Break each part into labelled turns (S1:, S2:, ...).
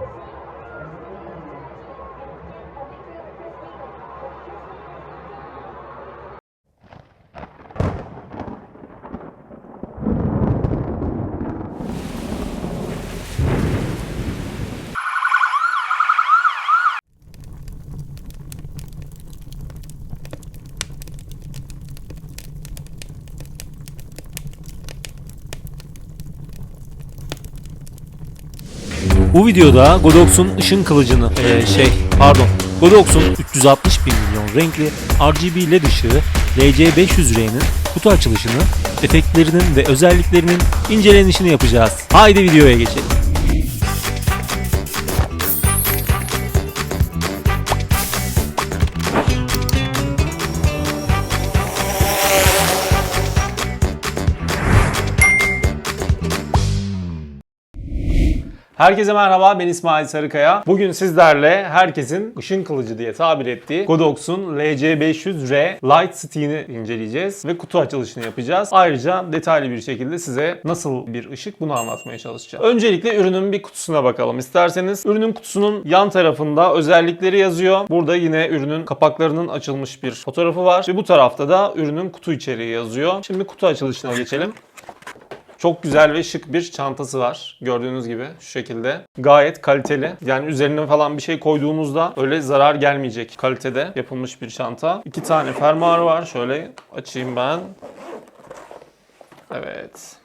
S1: Thank you. Bu videoda Godox'un ışın kılıcını, eee, şey pardon, Godox'un 360 bin milyon renkli RGB LED ışığı LC500R'nin kutu açılışını, efektlerinin ve özelliklerinin incelenişini yapacağız. Haydi videoya geçelim. Herkese merhaba ben İsmail Sarıkaya. Bugün sizlerle herkesin ışın kılıcı diye tabir ettiği Godox'un LC500R Light Stick'ini inceleyeceğiz ve kutu açılışını yapacağız. Ayrıca detaylı bir şekilde size nasıl bir ışık bunu anlatmaya çalışacağım. Öncelikle ürünün bir kutusuna bakalım isterseniz. Ürünün kutusunun yan tarafında özellikleri yazıyor. Burada yine ürünün kapaklarının açılmış bir fotoğrafı var ve bu tarafta da ürünün kutu içeriği yazıyor. Şimdi kutu açılışına geçelim. Çok güzel ve şık bir çantası var. Gördüğünüz gibi şu şekilde. Gayet kaliteli. Yani üzerine falan bir şey koyduğumuzda öyle zarar gelmeyecek kalitede yapılmış bir çanta. İki tane fermuarı var. Şöyle açayım ben. Evet.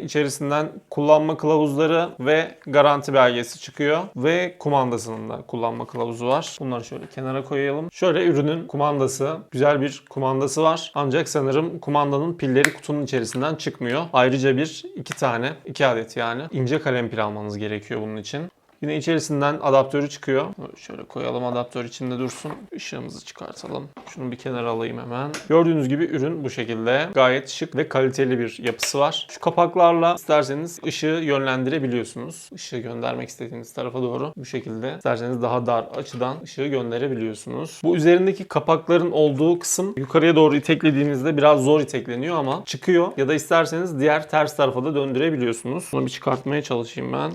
S1: İçerisinden kullanma kılavuzları ve garanti belgesi çıkıyor. Ve kumandasının da kullanma kılavuzu var. Bunları şöyle kenara koyalım. Şöyle ürünün kumandası. Güzel bir kumandası var. Ancak sanırım kumandanın pilleri kutunun içerisinden çıkmıyor. Ayrıca bir iki tane, iki adet yani ince kalem pil almanız gerekiyor bunun için. Yine içerisinden adaptörü çıkıyor. Şöyle koyalım adaptör içinde dursun. Işığımızı çıkartalım. Şunu bir kenara alayım hemen. Gördüğünüz gibi ürün bu şekilde. Gayet şık ve kaliteli bir yapısı var. Şu kapaklarla isterseniz ışığı yönlendirebiliyorsunuz. Işığı göndermek istediğiniz tarafa doğru bu şekilde. İsterseniz daha dar açıdan ışığı gönderebiliyorsunuz. Bu üzerindeki kapakların olduğu kısım yukarıya doğru iteklediğinizde biraz zor itekleniyor ama çıkıyor. Ya da isterseniz diğer ters tarafa da döndürebiliyorsunuz. Bunu bir çıkartmaya çalışayım ben.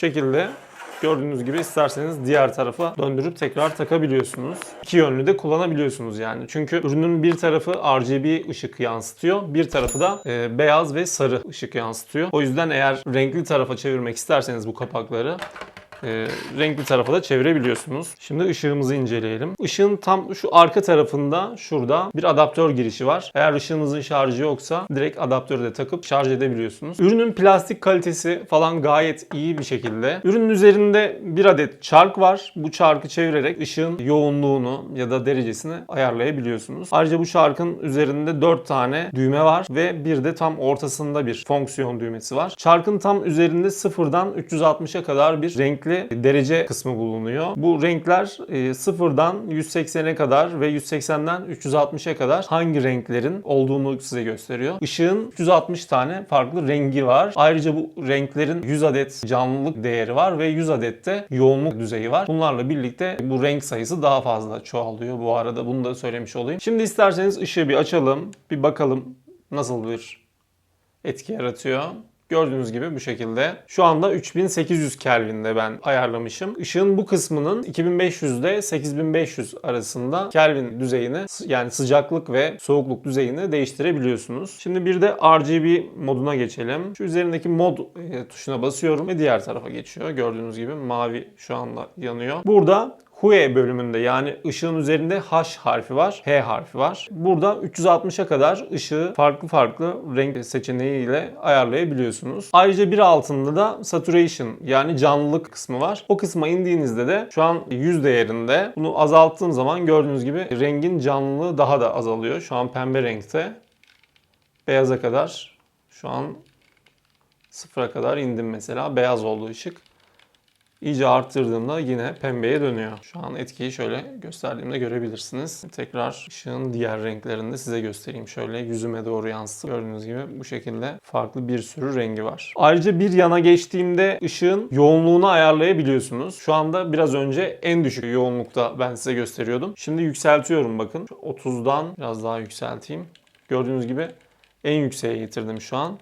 S1: Şekilde gördüğünüz gibi isterseniz diğer tarafa döndürüp tekrar takabiliyorsunuz. İki yönlü de kullanabiliyorsunuz yani. Çünkü ürünün bir tarafı RGB ışık yansıtıyor. Bir tarafı da e, beyaz ve sarı ışık yansıtıyor. O yüzden eğer renkli tarafa çevirmek isterseniz bu kapakları e, renkli tarafa da çevirebiliyorsunuz. Şimdi ışığımızı inceleyelim. Işığın tam şu arka tarafında şurada bir adaptör girişi var. Eğer ışığınızın şarjı yoksa direkt adaptörü de takıp şarj edebiliyorsunuz. Ürünün plastik kalitesi falan gayet iyi bir şekilde. Ürünün üzerinde bir adet çark var. Bu çarkı çevirerek ışığın yoğunluğunu ya da derecesini ayarlayabiliyorsunuz. Ayrıca bu çarkın üzerinde 4 tane düğme var ve bir de tam ortasında bir fonksiyon düğmesi var. Çarkın tam üzerinde sıfırdan 360'a kadar bir renkli derece kısmı bulunuyor. Bu renkler e, sıfırdan 180'e kadar ve 180'den 360'a kadar hangi renklerin olduğunu size gösteriyor. Işığın 360 tane farklı rengi var. Ayrıca bu renklerin 100 adet canlılık değeri var ve 100 adet de yoğunluk düzeyi var. Bunlarla birlikte bu renk sayısı daha fazla çoğalıyor bu arada. Bunu da söylemiş olayım. Şimdi isterseniz ışığı bir açalım. Bir bakalım nasıl bir etki yaratıyor. Gördüğünüz gibi bu şekilde. Şu anda 3800 Kelvin'de ben ayarlamışım. Işığın bu kısmının 2500 ile 8500 arasında Kelvin düzeyini yani sıcaklık ve soğukluk düzeyini değiştirebiliyorsunuz. Şimdi bir de RGB moduna geçelim. Şu üzerindeki mod e, tuşuna basıyorum ve diğer tarafa geçiyor. Gördüğünüz gibi mavi şu anda yanıyor. Burada Hue bölümünde yani ışığın üzerinde H harfi var, H harfi var. Burada 360'a kadar ışığı farklı farklı renk seçeneğiyle ayarlayabiliyorsunuz. Ayrıca bir altında da saturation yani canlılık kısmı var. O kısma indiğinizde de şu an 100 değerinde. Bunu azalttığım zaman gördüğünüz gibi rengin canlılığı daha da azalıyor. Şu an pembe renkte. Beyaza kadar şu an sıfıra kadar indim mesela. Beyaz oldu ışık. İyice arttırdığımda yine pembeye dönüyor. Şu an etkiyi şöyle gösterdiğimde görebilirsiniz. Tekrar ışığın diğer renklerini de size göstereyim. Şöyle yüzüme doğru yansıtıp gördüğünüz gibi bu şekilde farklı bir sürü rengi var. Ayrıca bir yana geçtiğimde ışığın yoğunluğunu ayarlayabiliyorsunuz. Şu anda biraz önce en düşük yoğunlukta ben size gösteriyordum. Şimdi yükseltiyorum bakın. Şu 30'dan biraz daha yükselteyim. Gördüğünüz gibi en yükseğe getirdim şu an.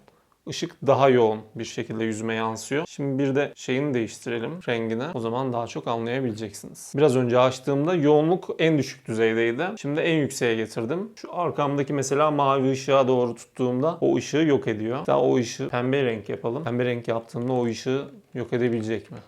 S1: Işık daha yoğun bir şekilde yüzüme yansıyor. Şimdi bir de şeyini değiştirelim rengini. O zaman daha çok anlayabileceksiniz. Biraz önce açtığımda yoğunluk en düşük düzeydeydi. Şimdi en yükseğe getirdim. Şu arkamdaki mesela mavi ışığa doğru tuttuğumda o ışığı yok ediyor. Daha o ışığı pembe renk yapalım. Pembe renk yaptığımda o ışığı yok edebilecek mi?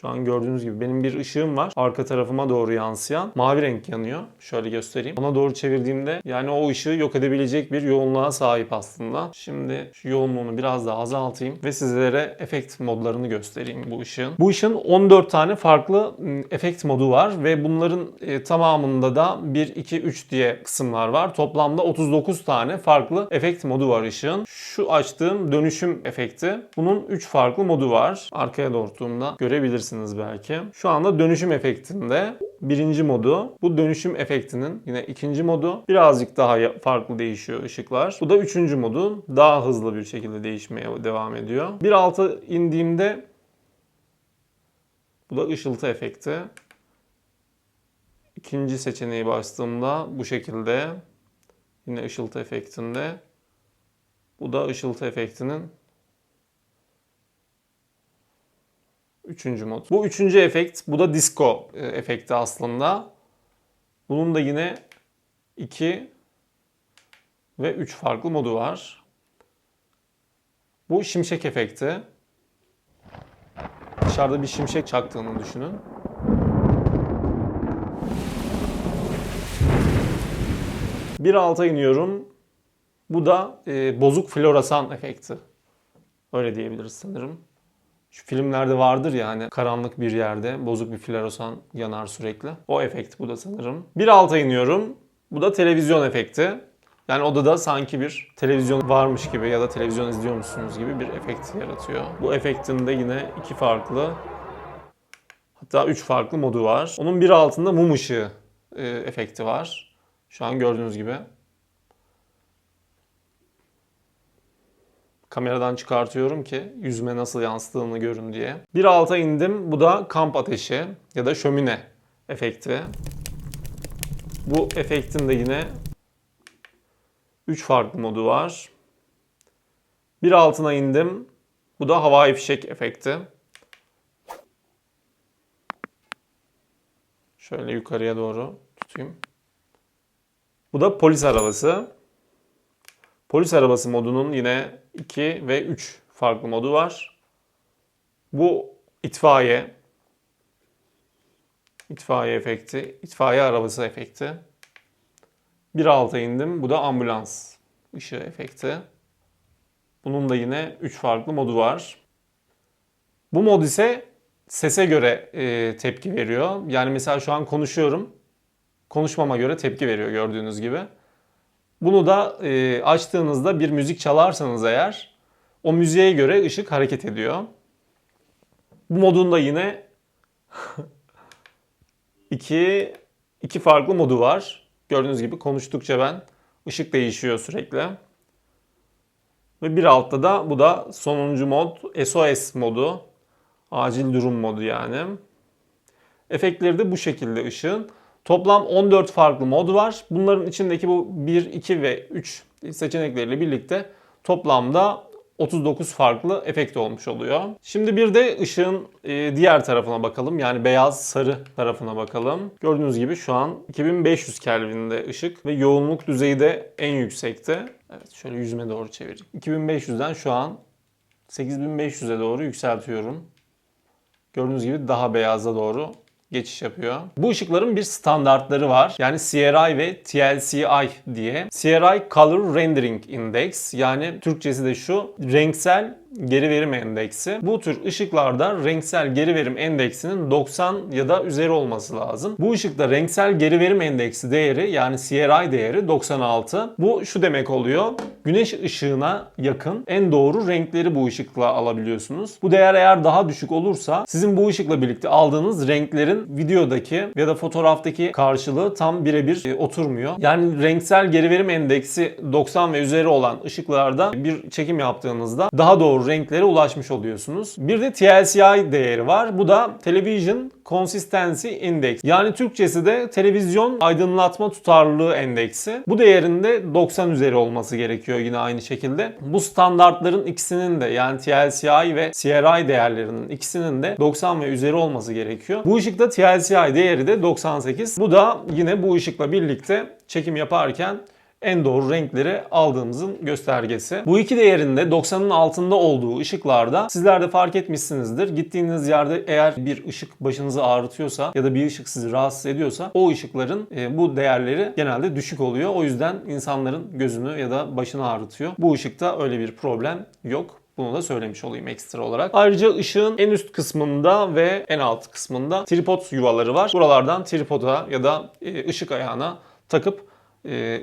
S1: Şu an gördüğünüz gibi benim bir ışığım var. Arka tarafıma doğru yansıyan. Mavi renk yanıyor. Şöyle göstereyim. Ona doğru çevirdiğimde yani o ışığı yok edebilecek bir yoğunluğa sahip aslında. Şimdi şu yoğunluğunu biraz daha azaltayım ve sizlere efekt modlarını göstereyim bu ışığın. Bu ışığın 14 tane farklı ım, efekt modu var ve bunların e, tamamında da 1, 2, 3 diye kısımlar var. Toplamda 39 tane farklı efekt modu var ışığın. Şu açtığım dönüşüm efekti. Bunun 3 farklı modu var. Arkaya doğrulttuğumda görebilirsiniz belki. Şu anda dönüşüm efektinde birinci modu. Bu dönüşüm efektinin yine ikinci modu. Birazcık daha farklı değişiyor ışıklar. Bu da üçüncü modu. Daha hızlı bir şekilde değişmeye devam ediyor. Bir alta indiğimde bu da ışıltı efekti. İkinci seçeneği bastığımda bu şekilde yine ışıltı efektinde. Bu da ışıltı efektinin Üçüncü mod. Bu üçüncü efekt. Bu da disco e, efekti aslında. Bunun da yine iki ve üç farklı modu var. Bu şimşek efekti. Dışarıda bir şimşek çaktığını düşünün. Bir alta iniyorum. Bu da e, bozuk floresan efekti. Öyle diyebiliriz sanırım. Şu filmlerde vardır ya hani karanlık bir yerde bozuk bir floresan yanar sürekli. O efekt bu da sanırım. Bir alta iniyorum. Bu da televizyon efekti. Yani odada sanki bir televizyon varmış gibi ya da televizyon izliyormuşsunuz gibi bir efekt yaratıyor. Bu efektin de yine iki farklı hatta üç farklı modu var. Onun bir altında mum ışığı e, efekti var. Şu an gördüğünüz gibi. Kameradan çıkartıyorum ki yüzüme nasıl yansıdığını görün diye. Bir alta indim. Bu da kamp ateşi ya da şömine efekti. Bu efektin de yine 3 farklı modu var. Bir altına indim. Bu da havai fişek efekti. Şöyle yukarıya doğru tutayım. Bu da polis arabası. Polis arabası modunun yine 2 ve 3 farklı modu var. Bu itfaiye. İtfaiye efekti. itfaiye arabası efekti. Bir alta indim. Bu da ambulans ışığı efekti. Bunun da yine 3 farklı modu var. Bu mod ise sese göre e, tepki veriyor. Yani mesela şu an konuşuyorum. Konuşmama göre tepki veriyor gördüğünüz gibi. Bunu da e, açtığınızda bir müzik çalarsanız eğer o müziğe göre ışık hareket ediyor. Bu modun da yine iki, iki farklı modu var. Gördüğünüz gibi konuştukça ben ışık değişiyor sürekli. Ve bir altta da bu da sonuncu mod SOS modu. Acil durum modu yani. Efektleri de bu şekilde ışığın. Toplam 14 farklı mod var. Bunların içindeki bu 1, 2 ve 3 seçenekleriyle birlikte toplamda 39 farklı efekt olmuş oluyor. Şimdi bir de ışığın e, diğer tarafına bakalım. Yani beyaz sarı tarafına bakalım. Gördüğünüz gibi şu an 2500 Kelvin'de ışık ve yoğunluk düzeyi de en yüksekte. Evet şöyle yüzüme doğru çevireyim. 2500'den şu an 8500'e doğru yükseltiyorum. Gördüğünüz gibi daha beyaza doğru geçiş yapıyor. Bu ışıkların bir standartları var. Yani CRI ve TLCI diye. CRI Color Rendering Index yani Türkçesi de şu renksel geri verim endeksi. Bu tür ışıklarda renksel geri verim endeksinin 90 ya da üzeri olması lazım. Bu ışıkta renksel geri verim endeksi değeri yani CRI değeri 96. Bu şu demek oluyor. Güneş ışığına yakın en doğru renkleri bu ışıkla alabiliyorsunuz. Bu değer eğer daha düşük olursa sizin bu ışıkla birlikte aldığınız renklerin videodaki ya da fotoğraftaki karşılığı tam birebir e, oturmuyor. Yani renksel geri verim endeksi 90 ve üzeri olan ışıklarda bir çekim yaptığınızda daha doğru renklere ulaşmış oluyorsunuz. Bir de TLCI değeri var. Bu da Television Consistency Index. Yani Türkçesi de televizyon aydınlatma tutarlılığı endeksi. Bu değerinde 90 üzeri olması gerekiyor yine aynı şekilde. Bu standartların ikisinin de yani TLCI ve CRI değerlerinin ikisinin de 90 ve üzeri olması gerekiyor. Bu ışıkta TLCI değeri de 98. Bu da yine bu ışıkla birlikte çekim yaparken en doğru renkleri aldığımızın göstergesi. Bu iki değerin de 90'ın altında olduğu ışıklarda sizler de fark etmişsinizdir. Gittiğiniz yerde eğer bir ışık başınızı ağrıtıyorsa ya da bir ışık sizi rahatsız ediyorsa o ışıkların e, bu değerleri genelde düşük oluyor. O yüzden insanların gözünü ya da başını ağrıtıyor. Bu ışıkta öyle bir problem yok. Bunu da söylemiş olayım ekstra olarak. Ayrıca ışığın en üst kısmında ve en alt kısmında tripod yuvaları var. Buralardan tripoda ya da e, ışık ayağına takıp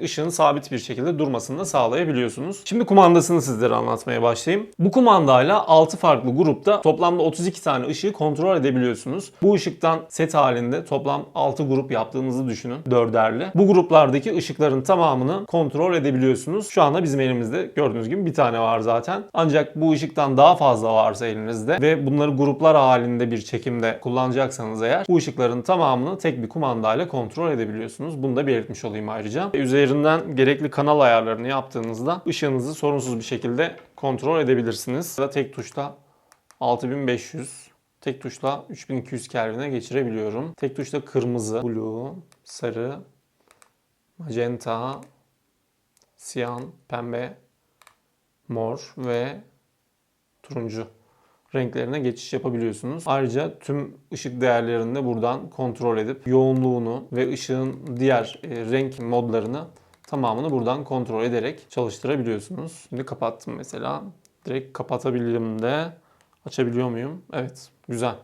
S1: ışığın sabit bir şekilde durmasını da sağlayabiliyorsunuz. Şimdi kumandasını sizlere anlatmaya başlayayım. Bu kumandayla 6 farklı grupta toplamda 32 tane ışığı kontrol edebiliyorsunuz. Bu ışıktan set halinde toplam 6 grup yaptığınızı düşünün dörderli. Bu gruplardaki ışıkların tamamını kontrol edebiliyorsunuz. Şu anda bizim elimizde gördüğünüz gibi bir tane var zaten. Ancak bu ışıktan daha fazla varsa elinizde ve bunları gruplar halinde bir çekimde kullanacaksanız eğer bu ışıkların tamamını tek bir kumandayla kontrol edebiliyorsunuz. Bunu da belirtmiş olayım ayrıca. Üzerinden gerekli kanal ayarlarını yaptığınızda ışığınızı sorunsuz bir şekilde kontrol edebilirsiniz. Ya tek tuşla 6500 Tek tuşla 3200 Kelvin'e geçirebiliyorum. Tek tuşla kırmızı, blue, sarı, magenta, siyan, pembe, mor ve turuncu renklerine geçiş yapabiliyorsunuz. Ayrıca tüm ışık değerlerini de buradan kontrol edip yoğunluğunu ve ışığın diğer e, renk modlarını tamamını buradan kontrol ederek çalıştırabiliyorsunuz. Şimdi kapattım mesela. Direkt kapatabilirim de. Açabiliyor muyum? Evet. Güzel.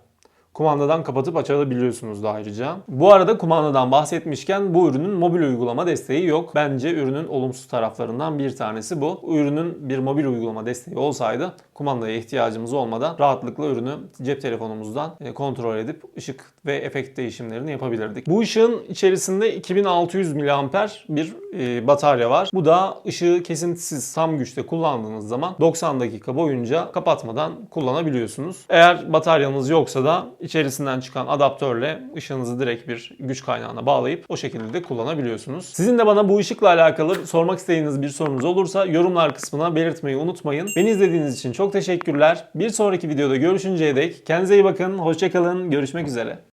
S1: Kumandadan kapatıp açabiliyorsunuz da ayrıca. Bu arada kumandadan bahsetmişken bu ürünün mobil uygulama desteği yok. Bence ürünün olumsuz taraflarından bir tanesi bu. Ürünün bir mobil uygulama desteği olsaydı kumandaya ihtiyacımız olmadan rahatlıkla ürünü cep telefonumuzdan e, kontrol edip ışık ve efekt değişimlerini yapabilirdik. Bu ışığın içerisinde 2600 mAh bir e, batarya var. Bu da ışığı kesintisiz tam güçte kullandığınız zaman 90 dakika boyunca kapatmadan kullanabiliyorsunuz. Eğer bataryanız yoksa da içerisinden çıkan adaptörle ışığınızı direkt bir güç kaynağına bağlayıp o şekilde de kullanabiliyorsunuz. Sizin de bana bu ışıkla alakalı sormak istediğiniz bir sorunuz olursa yorumlar kısmına belirtmeyi unutmayın. Beni izlediğiniz için teşekkürler. Bir sonraki videoda görüşünceye dek kendinize iyi bakın, hoşçakalın, görüşmek üzere.